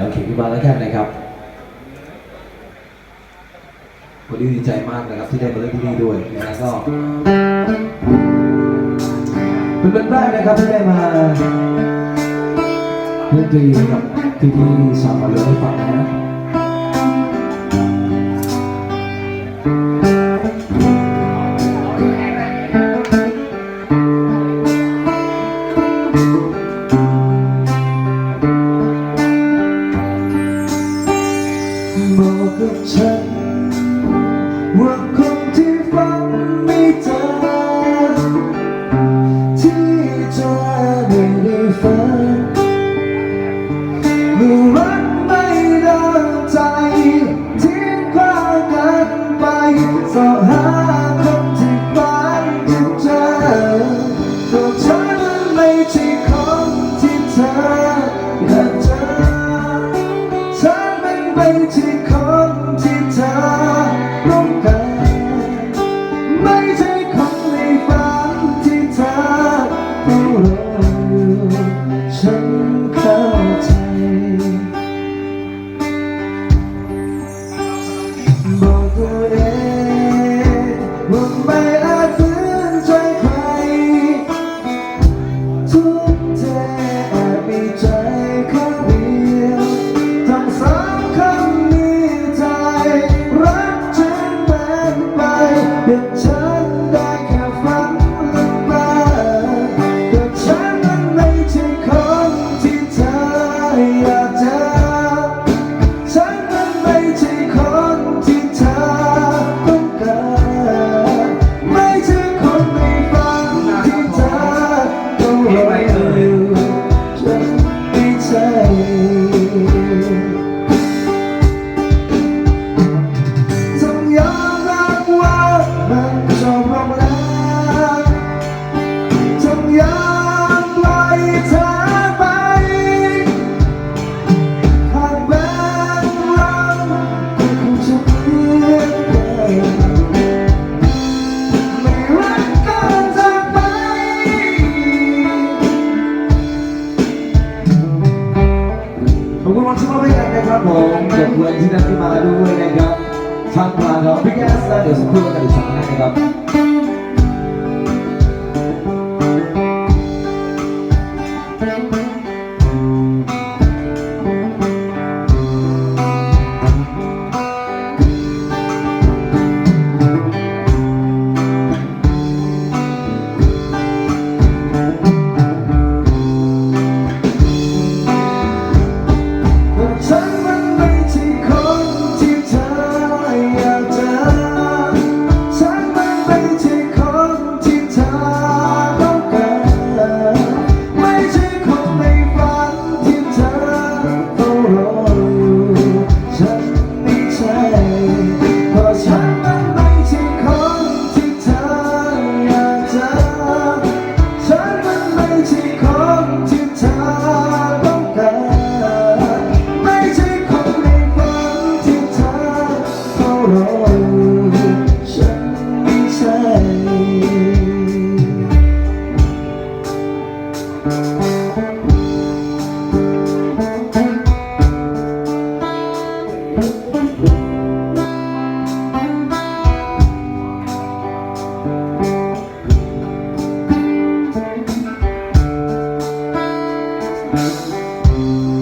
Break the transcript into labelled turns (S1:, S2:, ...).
S1: เราเขียนขึ้นมาแล้วแค่นะครับวันนี้ดีใจมากนะครับที่ได้มาเล่นที่นี่ด้วยนะก็เป็นเป็นแรกนะครับที่ได้มาเล่นดนตรีกับที่ที่สามาเล่นให้ฟังนะ บอกกับฉัน ว่าคนที่ฝันไม่เจอที่เธอไม่ได้ฝันเมื่อรักไม่ดังใจ ทิ้งขว้างกันไปสอหาคนที่ฝันจะเจอตัวฉันไม่ใช่คนที่เธออยากเจอฉันมันไม่ องที่มาด้วยกันนะครับผมกับเพื่ที่นั่งที่มาด้วยนะครับทั้งพาดราพิกแอสและเดี๋ยวสักครู่กันอีกครั้นะครับเ Thank you.